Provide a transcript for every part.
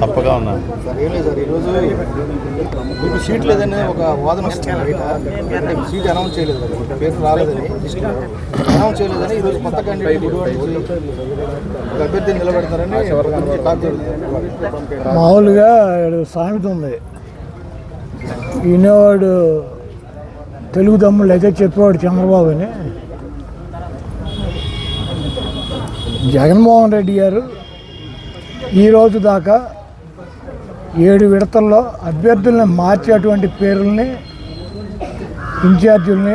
తప్పగా ఉన్నాను. సార్ ఏం లేదు సార్ ఈరోజు మీకు సీట్ లేదని ఒక వాదన వస్తుంది. సీట్ అనౌన్స్ చేయలేదు పేరు రాలేదని అనౌన్స్ చేయలేదని ఈరోజు కొత్త క్యాండిడేట్ ఒక అభ్యర్థిని నిలబెడతారని మామూలుగా సామెత ఉంది. ఈయనవాడు తెలుగు తమ్ముళ్ళు అయితే చెప్పేవాడు చంద్రబాబు అని. జగన్మోహన్ రెడ్డి గారు ఈరోజు దాకా ఏడు విడతల్లో అభ్యర్థుల్ని మార్చేటువంటి పేర్లని ఇన్ఛార్జీలని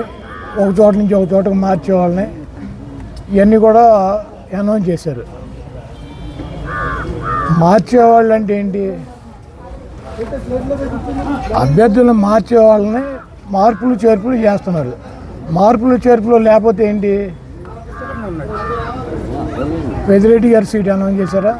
ఒక చోట నుంచి ఒక చోటకు మార్చే వాళ్ళని ఇవన్నీ కూడా అనౌన్స్ చేశారు. మార్చేవాళ్ళు అంటే ఏంటి? అభ్యర్థులను మార్చే వాళ్ళని మార్పులు చేర్పులు చేస్తున్నారు. మార్పులు చేర్పులు లేకపోతే ఏంటి? పెదిరెడ్డి గారి సీట్ అనౌన్స్ చేశారా?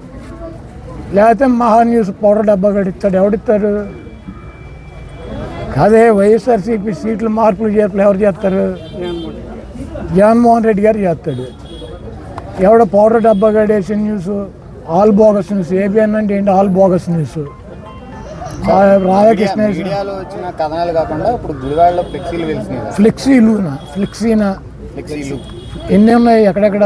లేకపోతే మహా న్యూస్ పౌడర్ డబ్బా గడిస్తాడు ఎవడిస్తారు? కాదే వైఎస్ఆర్సీపీ సీట్లు మార్పులు చేర్పులు ఎవరు చేస్తారు? జగన్మోహన్ రెడ్డి గారు చేస్తాడు. ఎవడ పౌడర్ డబ్బా గడేసిన news all bogus news ABN అంటే ఏంటి? All bogus news. రాధాకృష్ణ కథనాలు కాకుండా ఇప్పుడు గుడివాడలో ఫ్లెక్సీలు ఫ్లెక్సీలునా? ఫ్లెక్సీనా? ఫ్లెక్సీలు. ఎన్ని ఉన్నాయి ఎక్కడెక్కడ?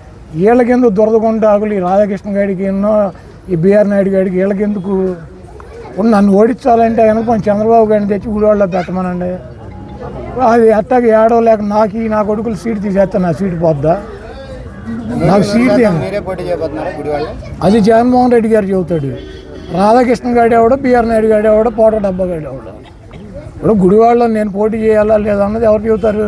వీళ్ళకెందుకు దురదగుండాకులు ఈ రాధాకృష్ణ గారికి ఎన్నో ఈ బిఆర్ నాయుడు గారికి వీళ్ళకెందుకు నన్ను ఓడించాలంటే కనుక కొంచెం చంద్రబాబు గారిని తెచ్చి గుడివాడలో పెట్టమనండి. అది అట్టాకి ఏడో లేక నాకు ఈ నా కొడుకులు సీట్ తీసేస్తే నా సీట్ పోద్దా? నాకు సీట్ అది జగన్మోహన్ రెడ్డి గారు చెబుతాడు. రాధాకృష్ణ గారు ఎవడో బిఆర్ నాయుడు గారు ఎవడో పోట డబ్బా గారు ఎవడో. ఇప్పుడు గుడివాడలో నేను పోటీ చేయాలా లేదా అన్నది ఎవరు చెబుతారు?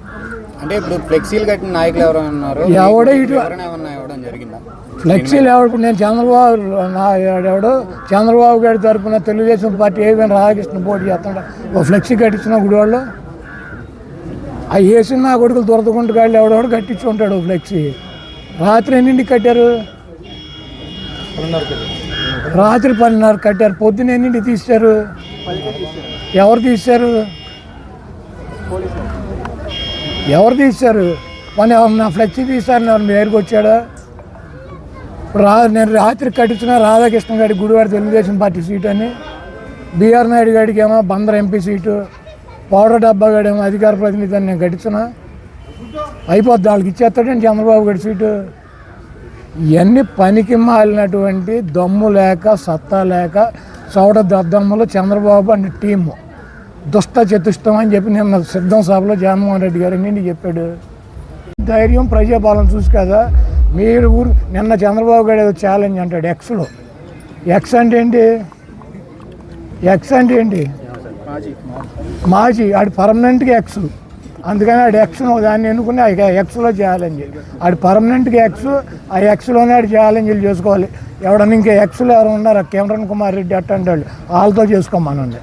అంటే ఇప్పుడు ఫ్లెక్సీలు కట్టిన నాయకులు ఎవరైనా ఉన్నారు ఎవడో ఇటు- ఇవ్వడం జరిగిందా? ఫ్లెక్సీలు ఎవడు నేను చంద్రబాబు నా ఎవడు చంద్రబాబు గారి తరపున తెలుగుదేశం పార్టీ ఏమైనా రాధాకృష్ణ పోటీ చేస్తాడు ఓ ఫ్లెక్సీ కట్టించిన గుడివాళ్ళు ఆ వేసిన నా కొడుకులు దొరకకుండా గాళ్ళు ఎవడెవడు కట్టించి ఉంటాడు ఫ్లెక్సీ. రాత్రి ఎన్నింటికి కట్టారు? రాత్రి పన్నెండున్నర కట్టారు. పొద్దున ఎన్నింటికి తీశారు? ఎవరు తీశారు? ఎవరు తీశారు? మన ఎవరు నా ఫ్లెక్సీ తీశారు ఎవరు మీ దగ్గరికి వచ్చాడా? రా నేను రాత్రి కట్టించిన రాధాకృష్ణ గారి గుడివాడ తెలుగుదేశం పార్టీ సీట్ అని. బీఆర్ నాయుడు గారికి ఏమో బందర్ ఎంపీ సీటు పౌడర్ డబ్బా గాడేమో అధికార ప్రతినిధి అని నేను కట్టించిన. అయిపోద్ది వాళ్ళకి ఇచ్చేస్తాడండి చంద్రబాబు గారి సీటు? ఇవన్నీ పనికి మాలినటువంటి దమ్ము లేక సత్తా లేక చౌడ దద్దమ్మలు చంద్రబాబు అండ్ టీము. దుష్ట చతుష్టం అని చెప్పి నిన్న సిద్ధం సభలో జగన్మోహన్ రెడ్డి గారు నిన్ను చెప్పాడు. ధైర్యం ప్రజాపాలన చూసి కదా మీరు ఊరు నిన్న చంద్రబాబు గారు ఏదో ఛాలెంజ్ అంటాడు ఎక్స్లో ఎక్స్ అంటే ఏంటి? ఎక్స్ అంటే ఏంటి? మాజీ ఆడు పర్మనెంట్గా ఎక్స్ అందుకని ఆడు ఎక్స్ దాన్ని ఎన్నుకుని ఆ ఎక్స్లో ఛాలెంజ్ ఆడు పర్మనెంట్గా ఎక్స్ ఆ ఎక్స్లోనే ఆడు ఛాలెంజ్లు చేసుకోవాలి. ఎవడన్నా ఇంకా ఎక్స్లో ఎవరు ఉన్నారు? కిమరణ్ కుమార్ రెడ్డి అట్టంటాడు. వాళ్ళతో చేసుకోమనండి.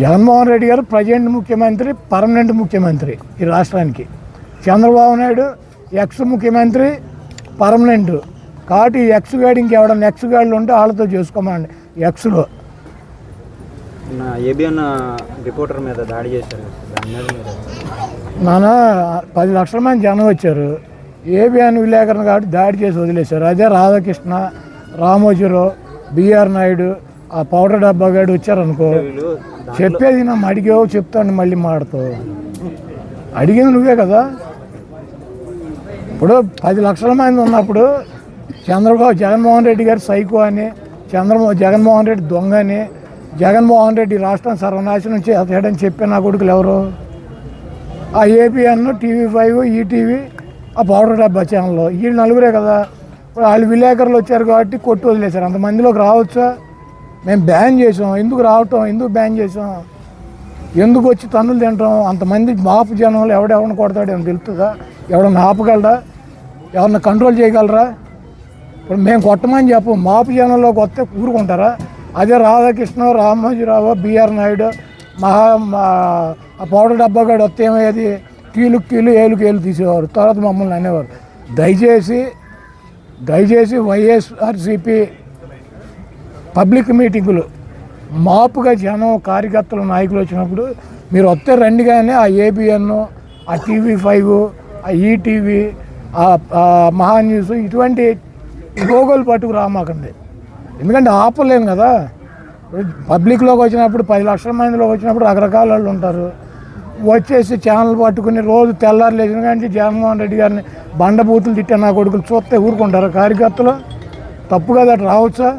జగన్మోహన్ రెడ్డి గారు ప్రజెంట్ ముఖ్యమంత్రి పర్మనెంట్ ముఖ్యమంత్రి ఈ రాష్ట్రానికి. చంద్రబాబు నాయుడు ఎక్స్ ముఖ్యమంత్రి పర్మనెంట్. కాబట్టి ఈ ఎక్స్ గాడి ఇంకెవడన్నా ఎక్స్ గాడిలు ఉంటే వాళ్ళతో చేసుకోమండి ఎక్స్లో. ఏబిఎన్ రిపోర్టర్ మీద దాడి చేశారు. నాన్న పది లక్షల మంది జనం వచ్చారు. ఏబిఎన్ విలేకరణ కాబట్టి దాడి చేసి వదిలేశారు. అదే రాధాకృష్ణ రామోజీరావు బిఆర్ నాయుడు ఆ పౌడర్ డబ్బా గాడు వచ్చారనుకో చెప్పేది నా అడిగావు చెప్తాను మళ్ళీ మాడతావు. అడిగింది నువ్వే కదా. ఇప్పుడు పది లక్షల మంది ఉన్నప్పుడు చంద్రబాబు జగన్మోహన్ రెడ్డి గారు సైకో అని చంద్రమోహన్ జగన్మోహన్ రెడ్డి దొంగ అని జగన్మోహన్ రెడ్డి రాష్ట్రం సర్వనాశనం చేస్తాడని చెప్పే నా కొడుకులు ఎవరు? ఆ ఏపీఎన్ టీవీ ఫైవ్ ఈటీవీ ఆ పౌడర్ డబ్బా ఛానల్ వీళ్ళు నలుగురే కదా. వాళ్ళు విలేకరులు వచ్చారు కాబట్టి కొట్టు వదిలేశారు. అంతమందిలోకి రావచ్చా? మేము బ్యాన్ చేసాం ఎందుకు రావటం ఎందుకు బ్యాన్ చేసాం ఎందుకు వచ్చి తన్నులు తింటాం అంతమంది మాపు జనంలో ఎవడెవరిని కొడతాడు ఏమో తెలుస్తుందా? ఎవడన్నా ఆపగలరా? ఎవరిని కంట్రోల్ చేయగలరా? ఇప్పుడు మేము కొట్టమని చెప్పు మాపు జనంలోకి వస్తే ఊరుకుంటారా? అదే రాధాకృష్ణ రామోజీరావు బిఆర్ నాయుడు మహా మా ఆ పౌడర్ డబ్బాగాడు వస్తే ఏమయ్యేది? కీలు కీలు ఏలుకి ఏలు తీసేవారు. తర్వాత మమ్మల్ని అనేవారు. దయచేసి దయచేసి వైఎస్ఆర్సీపీ పబ్లిక్ మీటింగులు. మాపుగా జనం కార్యకర్తలు నాయకులు వచ్చినప్పుడు మీరు వస్తే రండి కానీ ఆ ఏబిఎన్ ఆ టీవీ ఫైవ్ ఆ ఈటీవీ మహా న్యూస్ ఇటువంటి గోగోలు పట్టుకు రామాకండి. ఎందుకంటే ఆపలేము కదా. పబ్లిక్లోకి వచ్చినప్పుడు పది లక్షల మందిలోకి వచ్చినప్పుడు రకరకాల వాళ్ళు ఉంటారు. వచ్చేసి ఛానల్ పట్టుకుని రోజు తెల్లారు లేచిన కానీ జగన్మోహన్ రెడ్డి గారిని బండబూతులు తిట్టే నా కొడుకులు చూస్తే ఊరుకుంటారు? కార్యకర్తలు? తప్పు కదా రావచ్చా?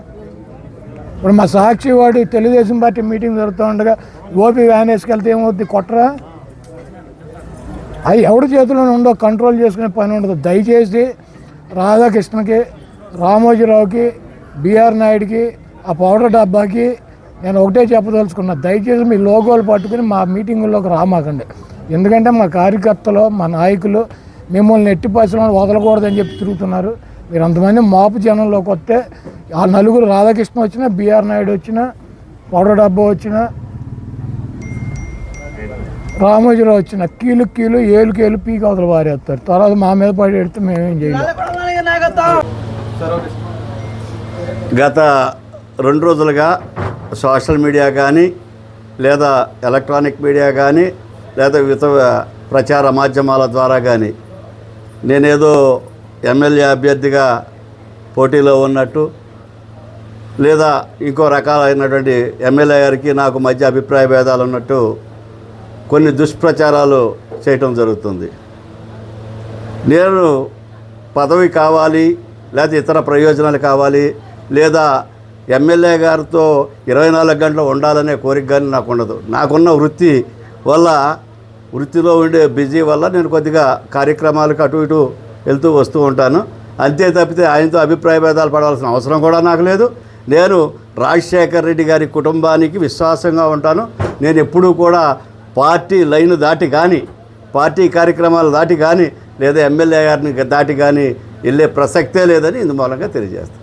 ఇప్పుడు మా సాక్షి వాడు తెలుగుదేశం పార్టీ మీటింగ్ జరుగుతూ ఉండగా గోపి వ్యాన్ వేసుకెళ్తే ఏమవుద్ది? కొట్టరా? అవి ఎవడి చేతిలో ఉండో కంట్రోల్ చేసుకునే పని ఉండదు. దయచేసి రాధాకృష్ణకి రామోజీరావుకి బీఆర్ నాయుడికి ఆ పౌడర్ డబ్బాకి నేను ఒకటే చెప్పదలుచుకున్నా. దయచేసి మీ లోగోలు పట్టుకుని మా మీటింగుల్లోకి రామాకండి. ఎందుకంటే మా కార్యకర్తలు మా నాయకులు మిమ్మల్ని ఎట్టి పరిశ్రమలు వదలకూడదని చెప్పి తిరుగుతున్నారు. మీరు అంతమంది మాపు జనంలోకి వస్తే ఆ నలుగురు రాధాకృష్ణ వచ్చినా బీఆర్ నాయుడు వచ్చినా పౌడర్ డబ్బా వచ్చినా రామోజీరావు వచ్చిన కీలు కీలు ఏలు కేలు పీకి అవతల పారేస్తారు తర్వాత మా మీద పడి పెడితే మేమేం చేయలేం. గత రెండు రోజులుగా సోషల్ మీడియా కానీ లేదా ఎలక్ట్రానిక్ మీడియా కానీ లేదా ఇతర ప్రచార మాధ్యమాల ద్వారా కానీ నేనేదో ఎమ్మెల్యే అభ్యర్థిగా పోటీలో ఉన్నట్టు లేదా ఇంకో రకాలైనటువంటి ఎమ్మెల్యే గారికి నాకు మధ్య అభిప్రాయ భేదాలు ఉన్నట్టు కొన్ని దుష్ప్రచారాలు చేయటం జరుగుతుంది. నేను పదవి కావాలి లేదా ఇతర ప్రయోజనాలు కావాలి లేదా ఎమ్మెల్యే గారితో ఇరవై నాలుగు గంటలు ఉండాలనే కోరిక కానీ నాకు ఉండదు. నాకున్న వృత్తి వల్ల వృత్తిలో ఉండే బిజీ వల్ల నేను కొద్దిగా కార్యక్రమాలకు అటు ఇటు వెళ్తూ వస్తూ ఉంటాను. అంతే తప్పితే ఆయనతో అభిప్రాయ భేదాలు పడాల్సిన అవసరం కూడా నాకు లేదు. నేను రాజశేఖర్ రెడ్డి గారి కుటుంబానికి విశ్వాసంగా ఉంటాను. నేను ఎప్పుడూ కూడా పార్టీ లైన్ దాటి కానీ పార్టీ కార్యక్రమాలు దాటి కానీ లేదా ఎమ్మెల్యే గారిని దాటి కానీ వెళ్ళే ప్రసక్తే లేదని ఇందు మూలంగా తెలియజేస్తాను.